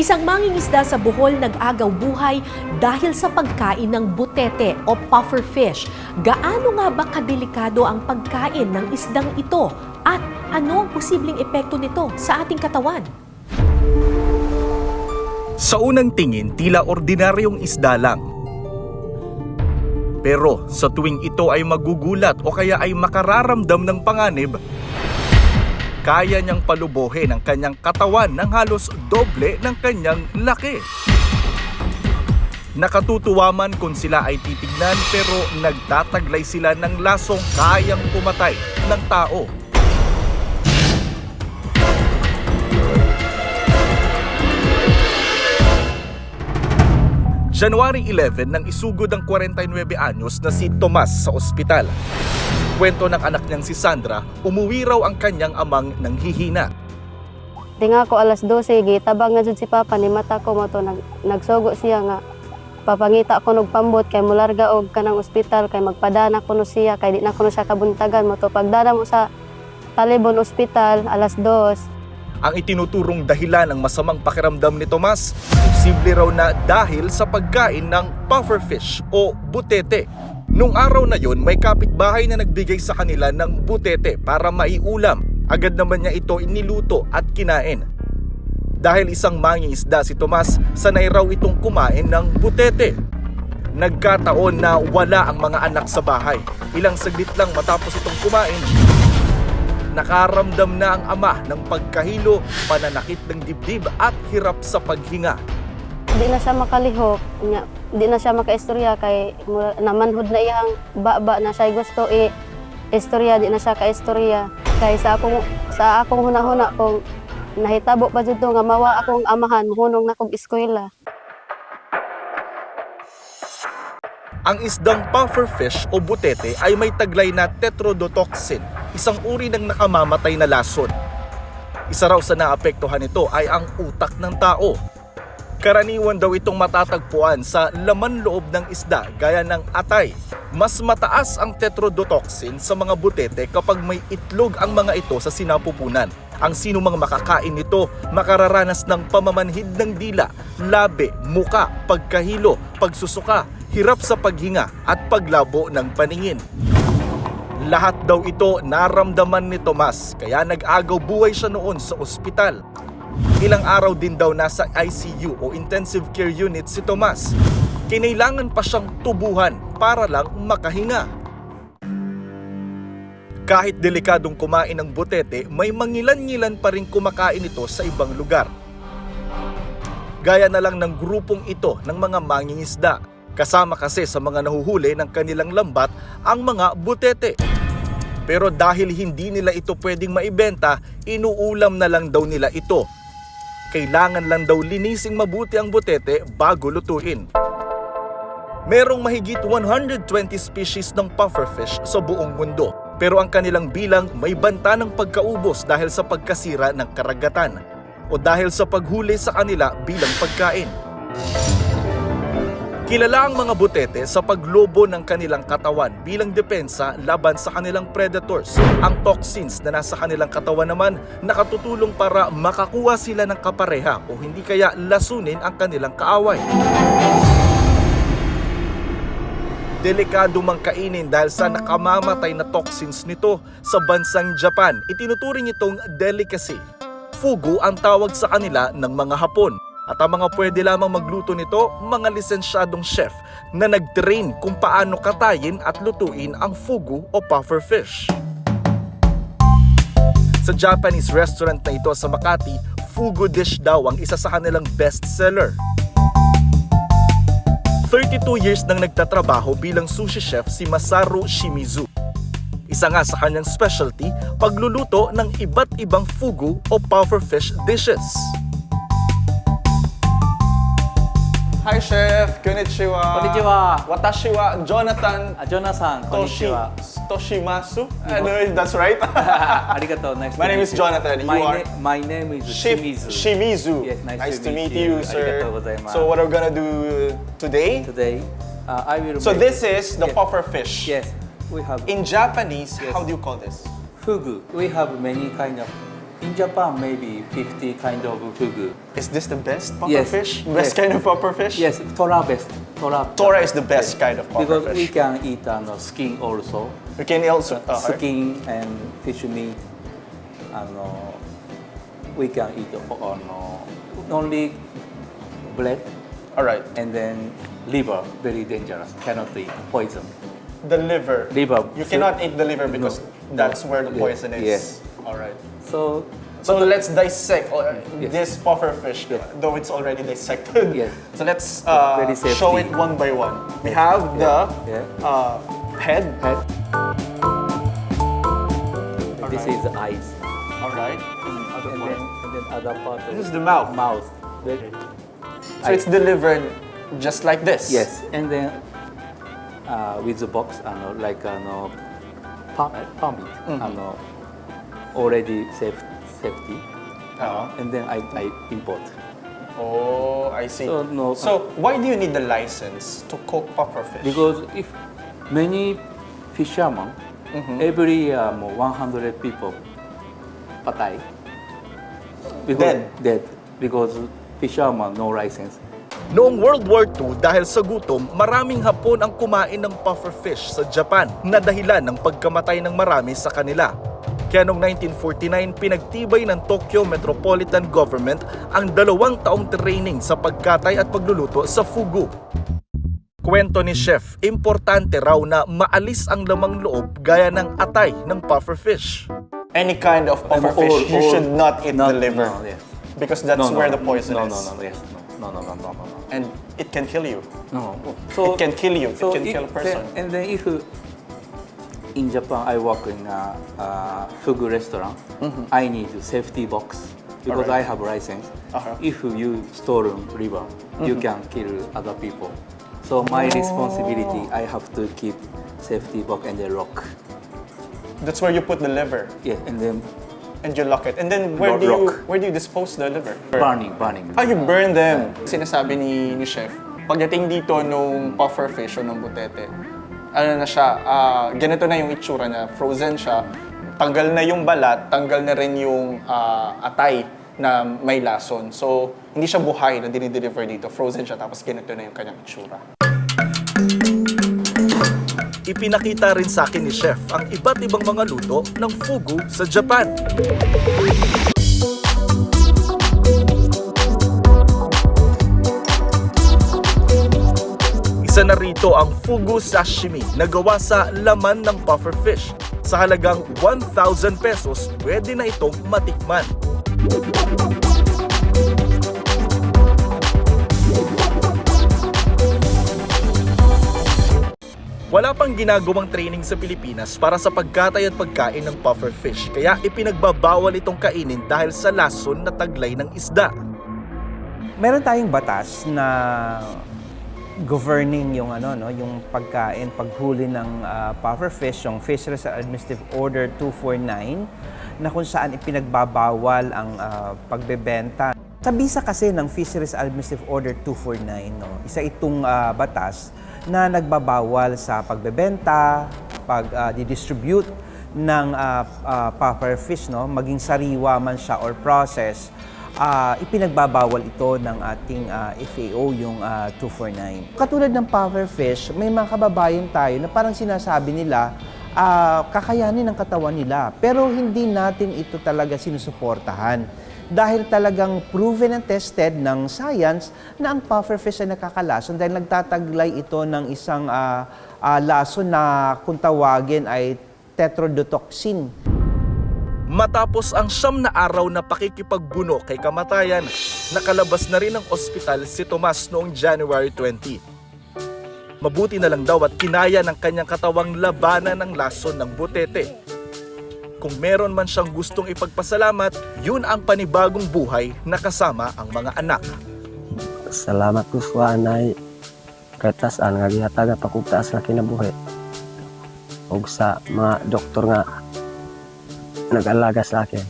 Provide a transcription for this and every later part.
Isang mangingisda sa Bohol nag-agaw buhay dahil sa pagkain ng butete o puffer fish. Gaano nga ba kadelikado ang pagkain ng isdang ito? At ano ang posibleng epekto nito sa ating katawan? Sa unang tingin, tila ordinaryong isda lang. Pero sa tuwing ito ay magugulat o kaya ay makararamdam ng panganib, kaya niyang palubohin ang kanyang katawan ng halos doble ng kanyang laki. Nakatutuwa man kung sila ay titignan pero nagtataglay sila ng lasong kayang pumatay ng tao. January 11 nang isugod ang 49 anyos na si Tomas sa ospital. Kwento ng anak niyang si Sandra, umuwi raw ang kanyang amang nanghihina. Di nga ako alas 12, gitabang nga si Papa ni mata ko mo to nag, nagsugo siya nga papangita ko og pambot kay mularga og kanang ospital kay magpadana ko no siya kay di na ko no siya kabuntagan mo to pagdana mo sa Talibon Ospital alas 2 Ang itinuturong dahilan ng masamang pakiramdam ni Tomas, posible raw na dahil sa pagkain ng pufferfish o butete. Nung araw na yon, may kapitbahay na nagbigay sa kanila ng butete para maiulam. Agad naman niya ito iniluto at kinain. Dahil isang mangingisda si Tomas, sanay raw itong kumain ng butete. Nagkataon na wala ang mga anak sa bahay. Ilang saglit lang matapos itong kumain, nakaramdam na ang ama ng pagkahilo, pananakit ng dibdib at hirap sa paghinga. Di na siya makalihok nya di na siya makaistorya kay namanhod na iyang baba na siya gusto i istorya di na siya kaistorya kay sa akong sa akong hunahuna kung nahitabo pa jud nga mawa akong amahan hunong na kog eskwela Ang isdang pufferfish o butete ay may taglay na tetrodotoxin, isang uri ng nakamamatay na lason. Isa raw sa naapektuhan nito ay ang utak ng tao. Karaniwan daw itong matatagpuan sa laman loob ng isda gaya ng atay. Mas mataas ang tetrodotoxin sa mga butete kapag may itlog ang mga ito sa sinapupunan. Ang sino mang makakain nito makararanas ng pamamanhid ng dila, labi, muka, pagkahilo, pagsusuka, hirap sa paghinga at paglabo ng paningin. Lahat daw ito naramdaman ni Tomas kaya nag-agaw buhay siya noon sa ospital. Ilang araw din daw nasa ICU o intensive care unit si Tomas. Kinailangan pa siyang tubuhan para lang makahinga. Kahit delikadong kumain ng butete, may mangilan-ngilan pa rin kumakain ito sa ibang lugar. Gaya na lang ng grupong ito ng mga mangingisda. Kasama kasi sa mga nahuhuli ng kanilang lambat ang mga butete. Pero dahil hindi nila ito pwedeng maibenta, inuulam na lang daw nila ito. Kailangan lang daw linising mabuti ang butete bago lutuin. Merong mahigit 120 species ng pufferfish sa buong mundo. Pero ang kanilang bilang may banta ng pagkaubos dahil sa pagkasira ng karagatan o dahil sa paghuli sa kanila bilang pagkain. Kilala ang mga butete sa paglobo ng kanilang katawan bilang depensa laban sa kanilang predators. Ang toxins na nasa kanilang katawan naman nakatutulong para makakuha sila ng kapareha o hindi kaya lasunin ang kanilang kaaway. Delikado mang kainin dahil sa nakamamatay na toxins nito sa bansang Japan. Itinuturing itong delicacy. Fugu ang tawag sa kanila ng mga Hapon. At ang mga pwede lamang magluto nito, mga lisensyadong chef na nag-train kung paano katayin at lutuin ang fugu o puffer fish. Sa Japanese restaurant na ito sa Makati, fugu dish daw ang isa sa kanilang best seller. 32 years nang nagtatrabaho bilang sushi chef si Masaru Shimizu. Isa nga sa kanyang specialty, pagluluto ng iba't ibang fugu o pufferfish dishes. Hi, Chef. Konnichiwa. Konnichiwa. Watashi wa Jonathan Ah, Jonathan, Toshi, konnichiwa. Toshimasu. I know if that's right. Arigato, nice My to name meet is you. Jonathan. You My, are? my name is Chef Shimizu. Shimizu. Yes, nice to to meet you. sir. Arigato gozaimasu. So what are we gonna do today? Today, uh, I will So make- this is the Yes. puffer fish. Yes, we have In Japanese, Yes. how do you call this? fugu. We have many kind of In Japan, maybe 50 kind of fugu. Is this the best puffer Yes. fish? Best Yes. kind of puffer fish? Yes, tora best. Tora. Tora is the best kind of puffer Because we fish. can eat uh, skin also. We can also. uh, Skin and fish meat. And uh, we can eat uh, only bread All right. and then liver. Very dangerous. Cannot eat. Poison. The liver. Liver. You cannot eat the liver because No. that's where the Yeah. poison is. Yes. All right. So So let's dissect uh, Yes. this puffer fish, Yes. though it's already dissected. Yes. So let's uh, Very safety. show it one by one. We have the Yeah. Uh, head. head. This is the eyes. All right. And then, and then other part of This is the mouth. mouth. Very- So it's delivered just like this. Yes, and then uh, with the box, ano, like ano, per- permit, ano, already safe, safety, Uh-huh. and then I, I import. Oh, I see. So, no- So why do you need the license to cook puffer fish? Because if many fishermen, every year more 100 people patay. Because, Dead? Dead. Because fishermen no license. Noong World War II, dahil sa gutom, maraming Hapon ang kumain ng puffer fish sa Japan na dahilan ng pagkamatay ng marami sa kanila. Kaya noong 1949, pinagtibay ng Tokyo Metropolitan Government ang dalawang taong training sa pagkatay at pagluluto sa fugu. Kwento ni Chef, importante raw na maalis ang lamang loob gaya ng atay ng puffer fish. Any kind of puffer And fish, all- you all- should not eat not- the liver. no, yes. Because that's No, no, where the poison no, is. No, no, no, yes, no, no, no, no, no, no. And it can kill you. No. It can kill you. It can if- kill a person. Then, and then if you- in Japan I work in a, a fugu restaurant, I need a safety box because Mm-hmm. I have license. Uh-huh. If you stolen liver, you Mm-hmm. can kill other people. So my Oh. responsibility, I have to keep safety box and then lock. That's where you put the liver Yes, and then and you lock it. And then where Lo- do you lock. where do you dispose the liver? burning, burning. How you burn them? Sinasabi ni, ni chef, pagdating dito nung puffer fish o nung butete, ano na siya, ah, ganito na yung itsura niya, frozen siya, tanggal na yung balat, tanggal na rin yung ah, atay na may lason. So, hindi siya buhay na dinideliver dito, frozen siya, tapos ganito na yung kanyang itsura. Ipinakita rin sa akin ni Chef ang iba't ibang mga luto ng fugu sa Japan. Na rito ang fugu sashimi na gawa sa laman ng puffer fish. Sa halagang 1,000 pesos, pwede na itong matikman. Wala pang ginagawang training sa Pilipinas para sa pagkatay at pagkain ng puffer fish, kaya ipinagbabawal itong kainin dahil sa lason na taglay ng isda. meron tayong batas na governing yung ano no yung pagkain paghuli ng ah, puffer fish yung Fisheries Administrative Order 249 na kung saan ipinagbabawal ang ah, pagbebenta. Sa bisa kasi ng Fisheries Administrative Order 249 no isa itong ah, batas na nagbabawal sa pagbebenta pag ah, distribute ng ah, ah, puffer fish no maging sariwa man siya or process ah, ipinagbabawal ito ng ating ah, FAO, yung ah, 249. Katulad ng puffer fish, may mga kababayan tayo na parang sinasabi nila, ah, kakayanin ng katawan nila. Pero hindi natin ito talaga sinusuportahan. Dahil talagang proven and tested ng science na ang puffer fish ay nakakalason dahil nagtataglay ito ng isang ah, ah, lason na kung tawagin ay tetrodotoxin. Matapos ang siyam na araw na pakikipagbuno kay kamatayan, nakalabas na rin ng ospital si Tomas noong January 20. Mabuti na lang daw at kinaya ng kanyang katawang labanan ng lason ng butete. Kung meron man siyang gustong ipagpasalamat, yun ang panibagong buhay na kasama ang mga anak. Salamat po sa anay katasan nga gihatagan pa kog taas nga kinabuhi. ug sa mga doktor nga nag-alaga sa akin.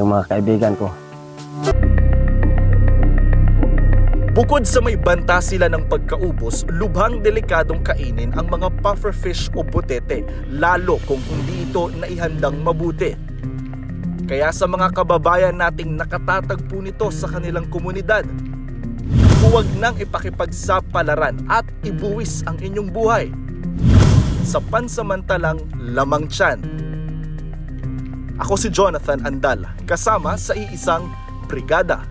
Yung mga kaibigan ko. Bukod sa may banta sila ng pagkaubos, lubhang delikadong kainin ang mga puffer fish o butete, lalo kung hindi ito naihandang mabuti. Kaya sa mga kababayan nating nakatatagpo nito sa kanilang komunidad, huwag nang ipakipagsapalaran at ibuwis ang inyong buhay sa pansamantalang lamang tiyan. Ako si Jonathan Andal, kasama sa iisang brigada